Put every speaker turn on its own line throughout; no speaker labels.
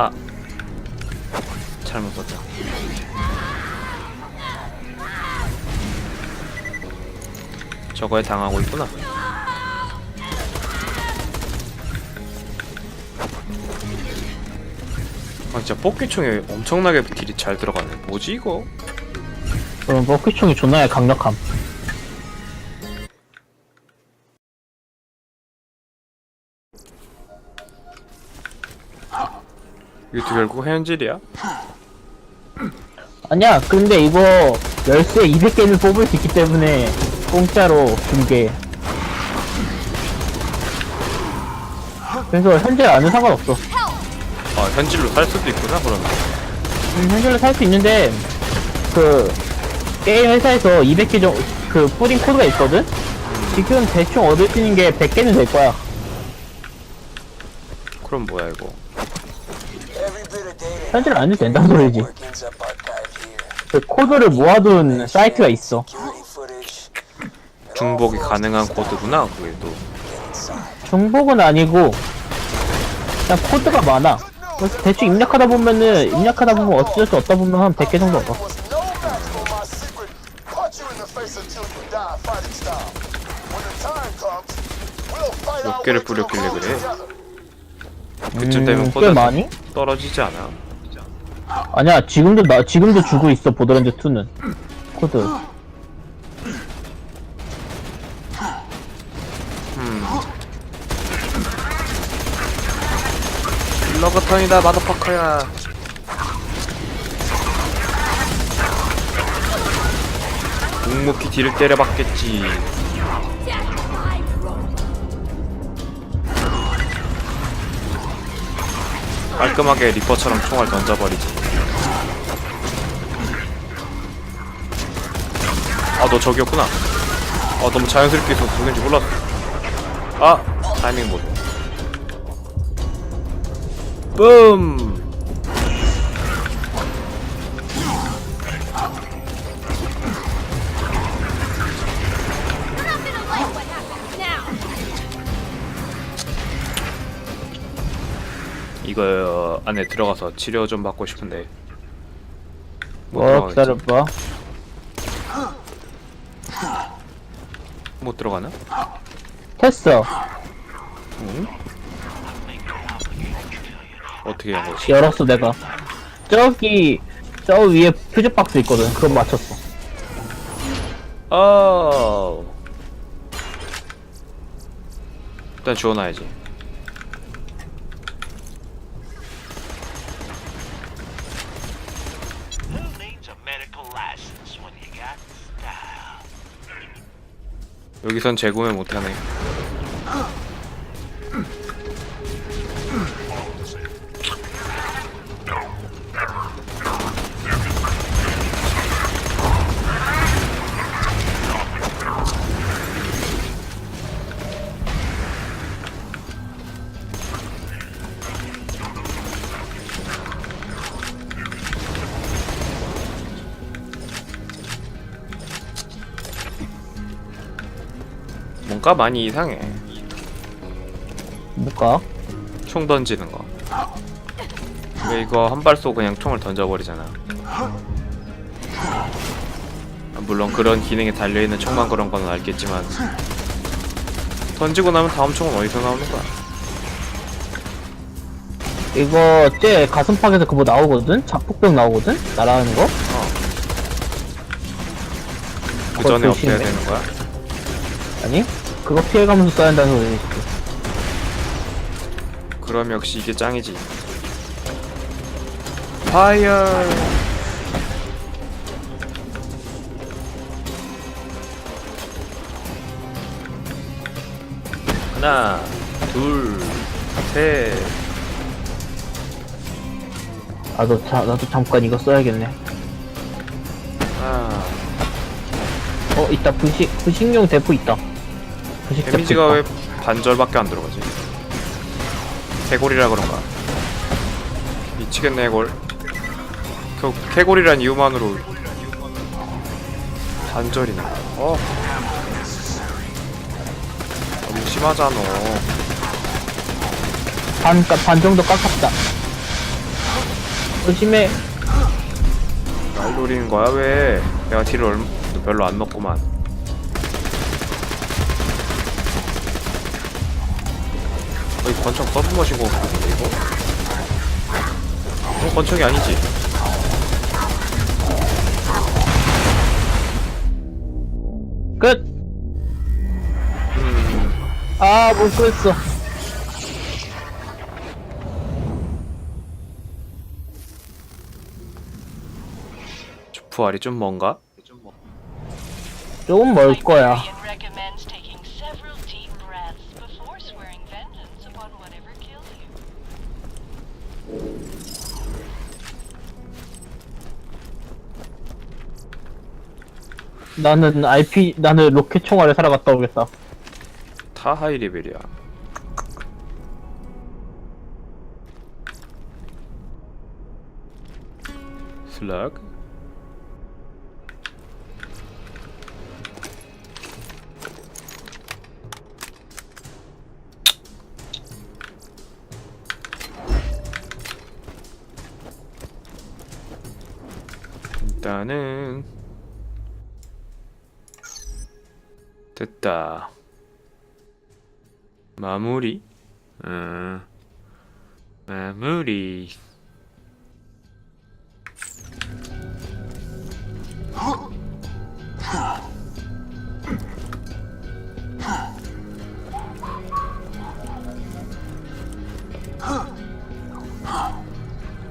아 잘못 썼다 저거에 당하고 있구나 아 진짜 뽑기총에 엄청나게 딜이 잘 들어가네 뭐지 이거?
그럼 먹기총이 존나 강력함.
이것도 결국 현질이야?
아니야, 근데 이거 열쇠 200개를 뽑을 수 있기 때문에 공짜로 준 게. 그래서 현재 안은 상관없어.
아 현질로 살 수도 있구나 그러면
음, 현실로 살 수 있는데 그 게임 회사에서 200개 정도 그 뿌린 코드가 있거든. 지금 대충 얻을 수 있는 게 100개는 될 거야.
그럼 뭐야 이거
현질 안 해도 된다는 소리지. 그 코드를 모아둔 사이트가 있어.
중복이 가능한 코드구나 그게 또
중복은 아니고 그냥 코드가 많아. 그래서 대충 입력하다 보면은 입력하다 보면 어쩔 수 없다 보면 한 100개 정도 얻어.
몇 개를 뿌렸길래 그래? 그쯤 되면
음, 꽤
코드가
많이?
떨어지지 않아
아니야 지금도 나 지금도 주고 있어 보더랜드 2는. 코드.
러거턴이다 마더파커야. 묵묵히 뒤를 때려봤겠지 깔끔하게 리퍼처럼 총알 던져버리지. 아 너 저기였구나. 아 너무 자연스럽게 있어서 누군지 몰랐어. 아 타이밍 못. 뿜! 안에 들어가서 치료 좀 받고 싶은데 못
뭐
들어가겠지?
기다려봐.
못 들어가나?
됐어.
어떻게 한 거지?
열었어 내가. 저기 저 위에 퓨즈 박스 있거든. 그거 맞췄어.
어. 일단 지워놔야지. 여기선 재구매 못하네. 뭔가 많이 이상해.
뭘까?
총 던지는 거. 왜 이거 한 발 쏘고 그냥 총을 던져버리잖아. 아, 물론 그런 기능에 달려있는 총만 그런 건 알겠지만 던지고 나면 다음 총은 어디서 나오는 거야?
이거 쟤 가슴팍에서 그거 나오거든? 자폭병 나오거든? 날아가는 거?
그 전에
그걸
어떻게 해야
조심해.
되는 거야?
아니? 그거 피해가면서 써야 한다는 소리지.
그럼 역시 이게 짱이지. 파이어. 하나, 둘, 셋.
나도 자, 나도 잠깐 이거 써야겠네.
아,
어 있다 부식 부식용 대포 있다.
데미지가. 왜 반절밖에 안 들어가지? 개골이라 그런가? 미치겠네 해골. 그 개골이란 이유만으로 반절이나. 어. 너무 심하잖아.
반, 반 정도 깎았다. 조심해.
날 노리는 거야 왜? 내가 딜을 얼, 별로 안 넣구만. 거의 권총 서브 머신 거 같은데 이거? 어, 권총이 아니지.
끝. 아, 못 끌었어.
부활이 좀 뭔가?
조금 멀 거야. 나는 RP, 나는 로켓 총알에 살아갔다 오겠다.
타 하이 레벨이야. 슬럭. 됐다. 마무리. 음. 마무리.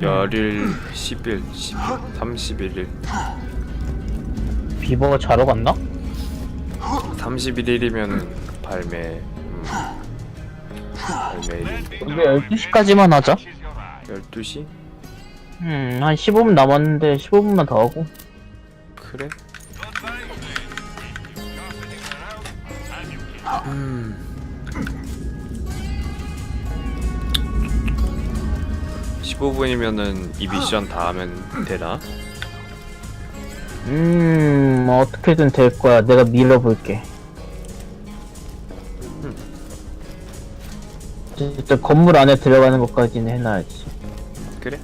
열일, 십일, 십, 삼십일,
비버가 자러 갔나?
삼십일이면은 발매. 음. 발매일.
우리 12시까지만 하자.
열두 시?
음, 한 15분 남았는데 15분만 더 하고.
그래? 음. (15분이면은) 이 미션 다 하면 되나?
음, 어떻게든 될 거야. 내가 밀어볼게. 어쨌든 건물 안에 들어가는 것까지는 해놔야지.
그래?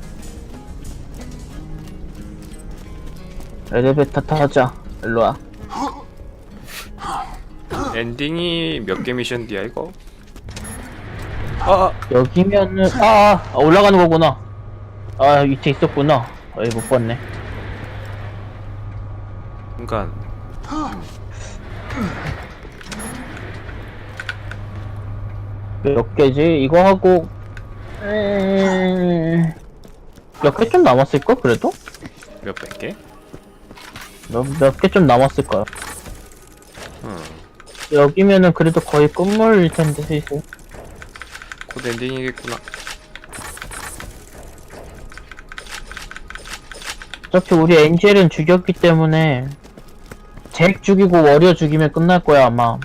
엘리베이터 타자. 일로 와.
엔딩이 몇 개 미션 뒤야 이거? 아!
여기면은, 아, 아, 올라가는 거구나. 아, 밑에 있었구나. 어이, 못 봤네.
순간
몇 개지? 이거 하고, 음... 몇개 좀 남았을 걸, 그래도?
몇백 개?
몇개좀 남았을 거야.
응.
여기면은 그래도 거의 끝물일 텐데, 슬슬.
곧 엔딩이겠구나
어차피 우리 엔젤은 죽였기 때문에, 잭 죽이고 워리어 죽이면 끝날 거야, 아마.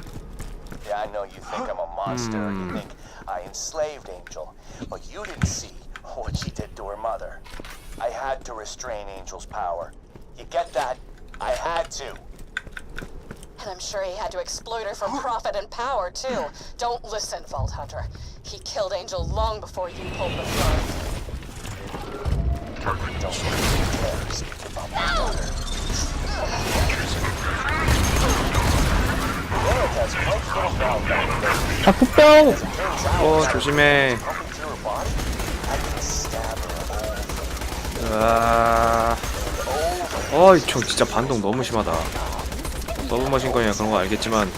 Think I'm a monster. You
Hmm.
think I enslaved Angel. But you didn't see what she did to her mother. I had to restrain Angel's power. You get that? I had to.
And I'm sure he had to exploit her for profit and power, too. Don't listen, Vault Hunter. He killed Angel long before you pulled the plug.
Don't dare speak about my daughter. Out,
어 조심해 으아. 어이 저 진짜 반동 너무 심하다 서브머신건이야 그런 거 알겠지만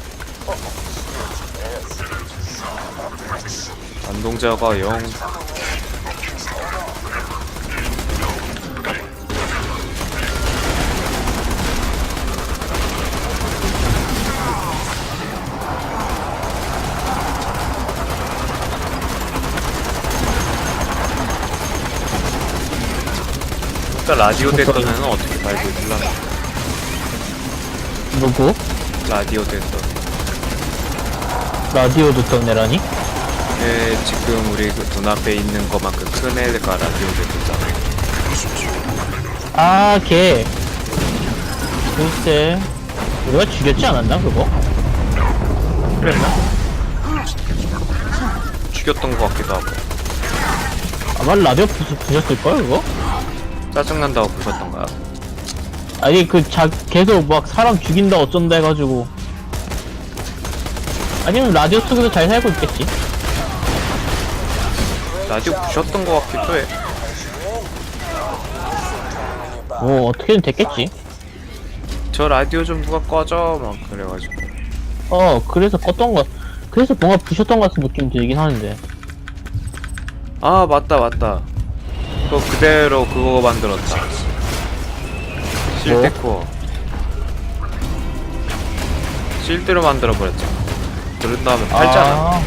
반동자가 영 일단 라디오 됐더는 어떻게 발굴질라나
누구?
라디오 됐던
라디오 듣던 애라니?
예, 지금 우리 그 눈앞에 있는 것만큼 큰 애가 라디오 됐었잖아
아, 걔. 글쎄. 우리가 죽였지 않았나, 그거?
그랬나? 죽였던 것 같기도 하고
아마 라디오 부수, 부셨을걸, 그거?
짜증난다고 부셨던 거야?
아니 그 자 계속 막 사람 죽인다 어쩐다 해가지고 아니면 라디오 속에서 잘 살고 있겠지
라디오 부셨던 거 같기도 해.
뭐 어떻게든 됐겠지
저 라디오 좀 누가 꺼져 막 그래가지고.
어 그래서 껐던 거 그래서 뭔가 부셨던 것 같은 느낌 들긴 하는데
아 맞다 맞다. 그거 그대로 그거 만들었다. 실데코어. 실드로 만들어 버렸잖아. 그런 다음에 팔잖아.
아,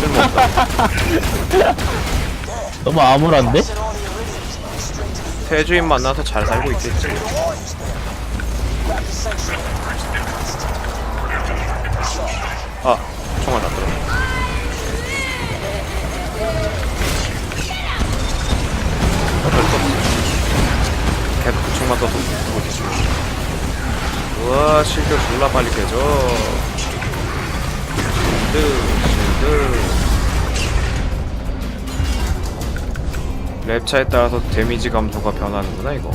쓸모없다.
너무 암울한데?
세주인 만나서 잘 살고 있겠지. 아, 총알 다 총만 써서 못했지. 우와, 실드 졸라 빨리 깨져. 실드, 실드. 랩차에 따라서 데미지 감소가 변하는구나 이거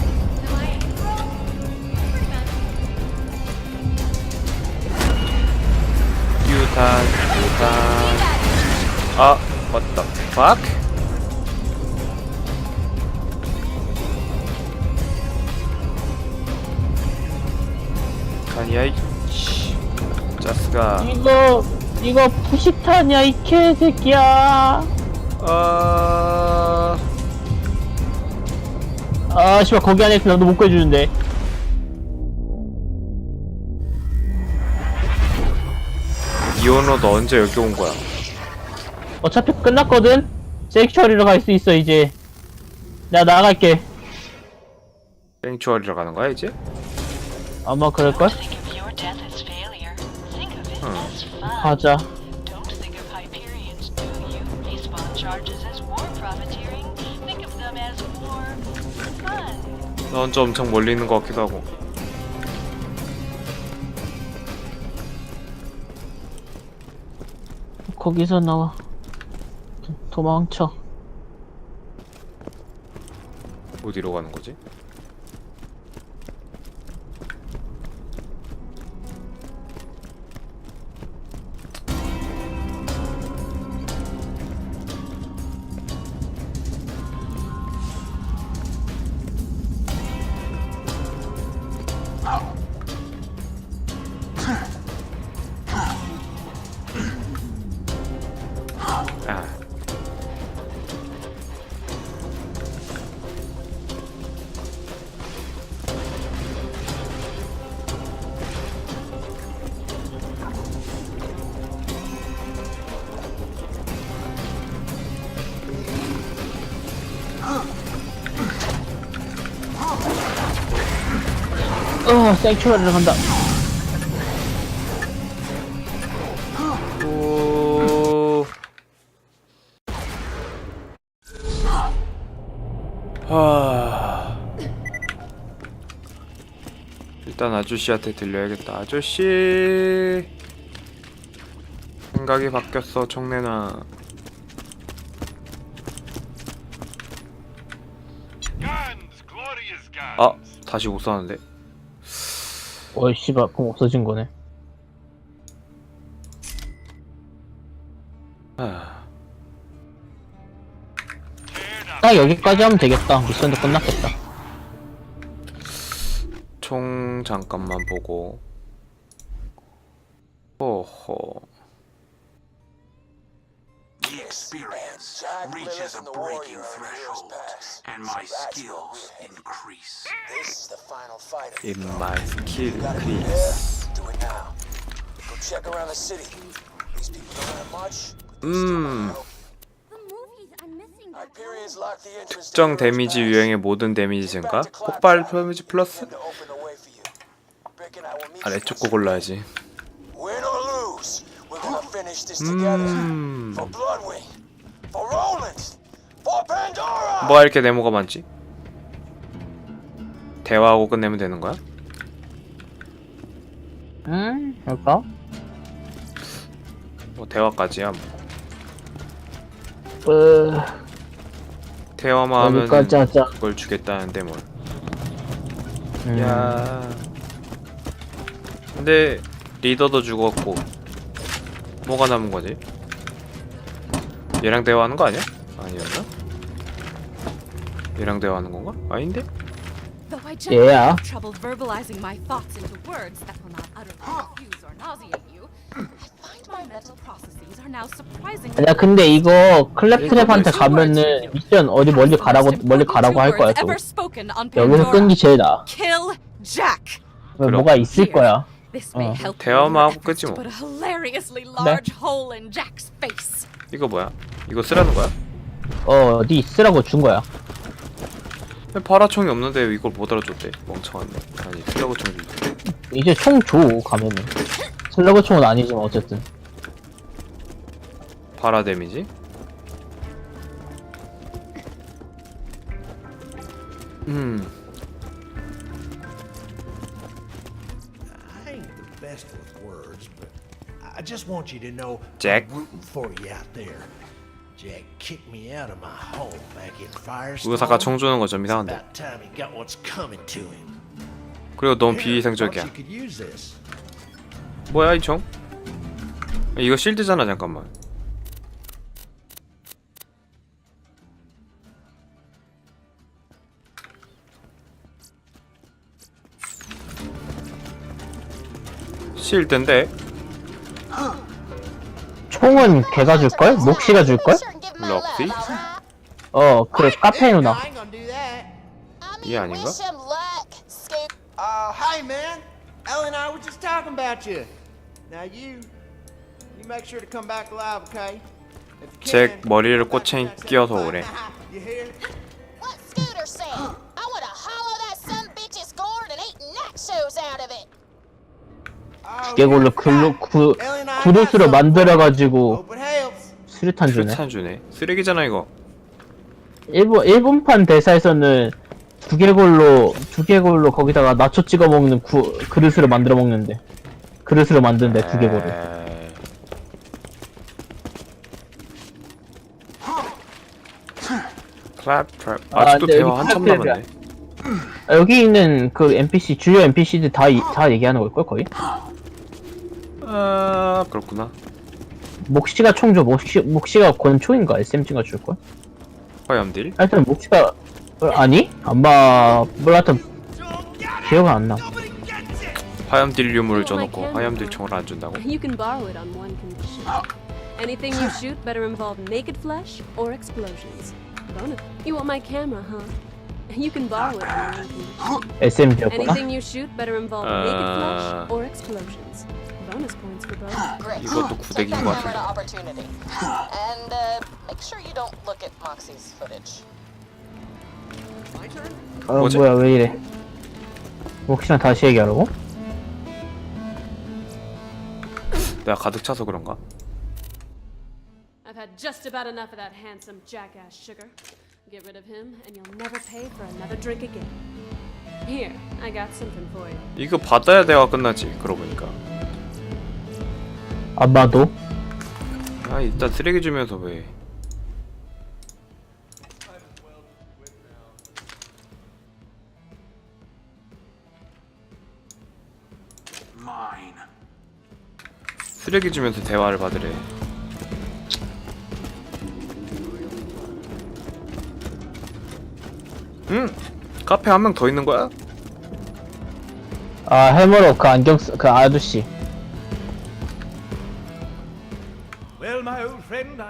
유탄 유탄 아 the fuck 야이 씨. 자스가.
이거 이거 푸식탄이야 이 개새끼야.
아.
아 씨발 거기 안에 있으면 나도 못 구해주는데.
이온호 너 언제 여기 온 거야?
어차피 끝났거든? 섹슈얼이로 갈 수 있어 이제. 내가 나갈게.
생추어리로 가는 거야 이제?
아마 그럴걸?
Think of your death as failure. Think of it as fun.
가자
Don't think of Hyperions, do you? They spawn charges as war profiteering. Think of them as war fun.
너 혼자 엄청 멀리 있는 것 같기도 하고
거기서 나와 도망쳐
어디로 가는 거지?
어 섹슈얼이로 간다
오... 하... 일단 아저씨한테 들려야겠다. 아저씨 생각이 바뀌었어.
guns.
아 다시 못 사는데.
어이 씨발 그럼 없어진 거네. 딱 여기까지 하면 되겠다 미션도 끝났겠다
총 잠깐만 보고. 호호.
Experience reaches a breaking threshold, and my skills increase.
This is the final fight.
In my skill increase.
Do it now. Go check around the city. These people don't have much.
음. 특정 데미지. 유형의 모든 데미지 증가? 폭발 데미지 플러스? 아래쪽 거 골라야지.
Win
뭐가 이렇게 네모가 많지? 대화하고 끝내면 되는 거야?
음? 그럴까?
뭐 대화까지야 뭐.
어...
대화만
여기까지
하면
하자.
그걸 주겠다는데 뭘.
음.
야. 근데 리더도 죽었고 뭐가 남은 거지? 얘랑 대화하는 거 아니야? 아니었나? 얘랑 대화하는 건가? 아닌데?
Though I generally
Yeah.
have trouble verbalizing my thoughts into words that will not utterly confuse or nauseate you, I find my mental processes are now surprisingly
아니야 근데 이거 클랩트랩한테 가면은 미션 어디 멀리 가라고 멀리 가라고 할 거야 또 여기서. 끈기 제일 나아
Kill Jack.
왜
그럼.
뭐가 있을 거야
This may
어.
help
대화만 하고 끝이지
to
뭐.
put a hilariously large hole in Jack's face.
이거 뭐야? 이거 쓰라는 거야?
어네 쓰라고 준 거야
왜 파라총이 없는데 왜 이걸 못 알아줬대? 멍청하네. 아니 쓰라고 총 주지.
이제 총 줘 가면은 슬러그 총은 아니지만 어쨌든
파라 데미지? 음.
I ain't the best with words, but I just want you to know
Jack?
I'm rooting for you out there.
의사가 총 주는 거좀
It's
이상한데.
about time he got what's coming to him.
그리고
thought
비위생적이야. 뭐야 이 총? 이거 실드잖아 잠깐만. 실드인데
총은 걔가 줄걸? 목시가 줄걸?
럭비?
어 그 카페 누나.
이게 아닌가?
Uh, hey man, Ellen and I were just talking about you. Now you, you make sure to come back alive, okay?
잭 머리를 끼워서
same
오래.
You hear?
What Scooter said. I want to hollow that son bitch's gourd and eat nachos out of it.
Oh,
두개골로 글로 구 그릇으로 만들어가지고. 수류탄 주네
수탄 주네. 쓰레기잖아 이거.
일본 일본판 대사에서는 두개골로 두개골로 거기다가 나초 찍어 먹는 구 그릇으로 만들어 먹는데 그릇으로 만드는데 두개골을
에이. 클랩 트랩.
아,
아직도
근데
대화
여기
한참
클랩 트랩이야.
남았네.
아, 여기 있는 그 NPC 주요 NPC들 다 다 얘기하는 걸걸 거의
아 그렇구나.
목시가 총줘 목시 목시가 권총인가 SMG가 줄걸
화염딜.
하여튼 목시가 어, 아니 아마 몰라 하여튼 기억은 안나
화염딜 유물을 줘놓고 화염딜 총을 안 준다고.
You can borrow it on one condition. Anything you shoot better involve naked flesh or explosions. Bonus. You want my camera, huh? You can borrow it on one condition.
SMG였구나
Anything you shoot better involve naked
Uh.
flesh or explosions. Bonus points for both.
Great.
이것도
Take
구대기인
that
것
camera to
같은데.
opportunity. And uh, make sure you don't look at Moxie's footage.
어
뭐지?
뭐야 왜 이래 목시랑 다시 얘기하라고?
내가 가득 차서 그런가?
I've had just about enough of that handsome jackass sugar. Get rid of him, and you'll never pay for another drink again. Here, I got something for you.
이거 받아야 대화 끝나지. 그러고 보니까.
아마도
아 일단 쓰레기 주면서 왜? 쓰레기 주면서 대화를 받으래. 응? 카페 한 명 더 있는 거야?
아 해머로 그 안경 쓰, 그 아저씨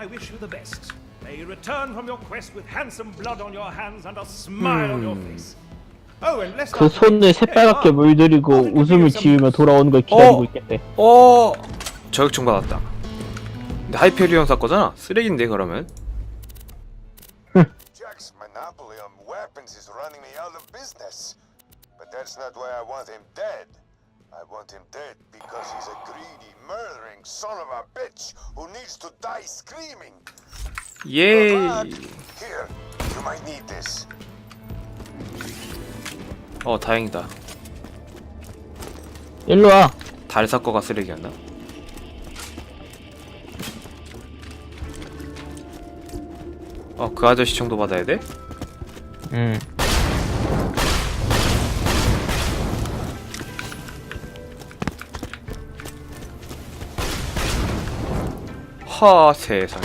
I wish you the best. May you return from your quest with handsome blood on your hands and a smile on your face. Oh, and lest
그
I
손을 새빨갛게
uh,
물들이고 웃음을 지으며 돌아오는 걸 기다리고
어.
있겠대
어 저격총 받았다. 근데 하이페리온 사 거잖아. 쓰레기인데 그러면?
Jack's monopoly on weapons is running me out of business. But that's not why I want him dead. I want him dead because he's a greedy, murdering son of a bitch who needs to die screaming.
예.
Here, you might need this.
어 다행이다.
일로 와
달사거가 쓰레기였나? 어, 그 아저씨 정도 받아야 돼?
음.
Tiny Tina.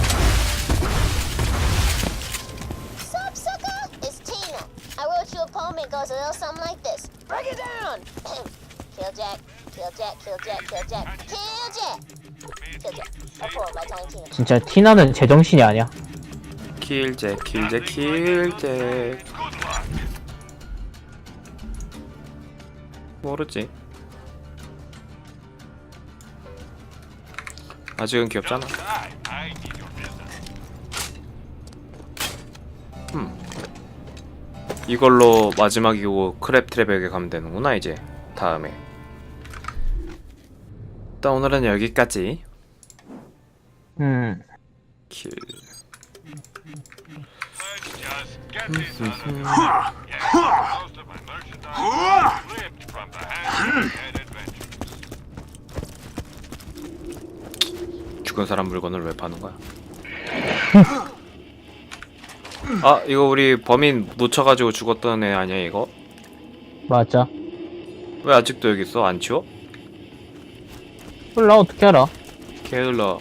진짜 티나는 제정신이 아니야.
킬제 킬제 킬제. 모르지. 아직은 귀엽잖아. 이걸로 마지막이고 크랩 트랩에게 가면 되는구나 이제 다음에 일단 오늘은 여기까지
음.
킬. 죽은 사람 물건을 왜 파는 거야? 아 이거 우리 범인 놓쳐가지고 죽었던 애 아니야 이거?
맞아.
왜 아직도 여기 있어? 안 치워?
몰라 어떻게 알아?
게을러